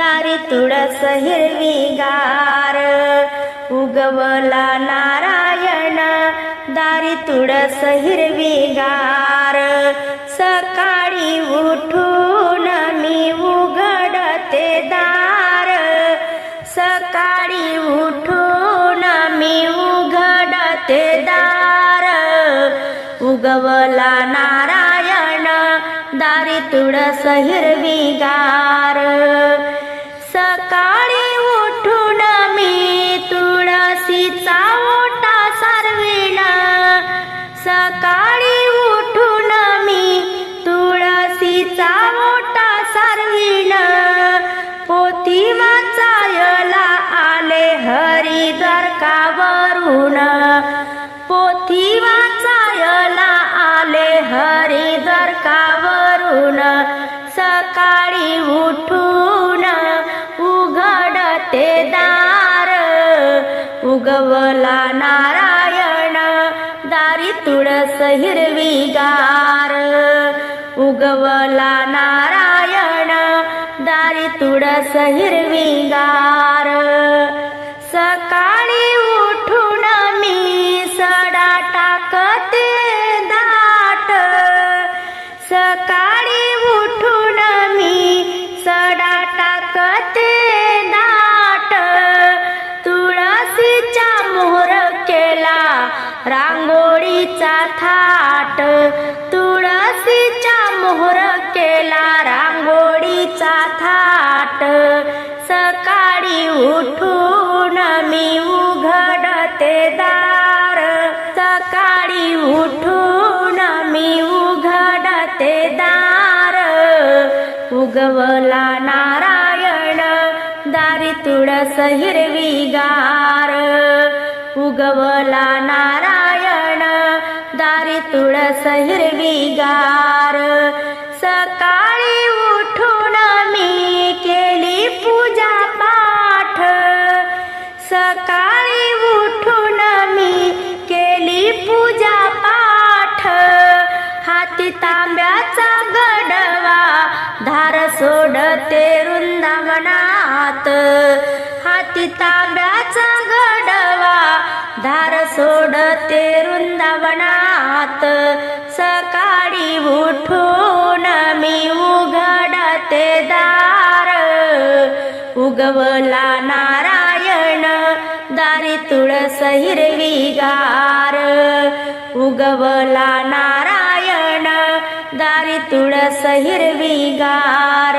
दारी तुळस हिरवीगार. उगवला नारायण दारी तुळस हिरवीगार. सकाळी उठून मी उघडते दार. सकाळी उठून मी उघडते दार. उगवला नारायण दारी तुळस हिरवीगार. गार तुळशीचा मोठा सारविण. पोती वाचायला आले हरी दरकावरून पोथी वाचायला आले हरी दरकावरून सकाळी उठून उघडते दार. उगवला नारायण. दारी तुळस हिरवीगार. उगवला नारायण दारी तुळस हिरवीगार. सकाळी उठून मी सडा टाकते दाट. सकाळी उठून मी सडा टाकते दाट. तुळशीचा मोहर केला रांगोळीचा थाट. तुळसी मोहर केला रांगोळीचा थाट. सकाळी उठून मी उघडते दार. सकाळी उठून मी उघडते दार. उगवला नारायण दारी तुळस हिरवीगार. उगवला नारायण दारी तुळस हिरवीगार. सकाळी उठून मी केली पूजा पाठ. सकाळी उठून मी केली पूजा पाठ. हाती तांब्याचा गडवा धार सोडते वृंदावनात. हाती तांब्या वृंदावनात सकाळी उठून मी उघडते दार. उगवला नारायण दारी तुळस हिरवीगार उगवला नारायण दारी तुळस हिरवीगार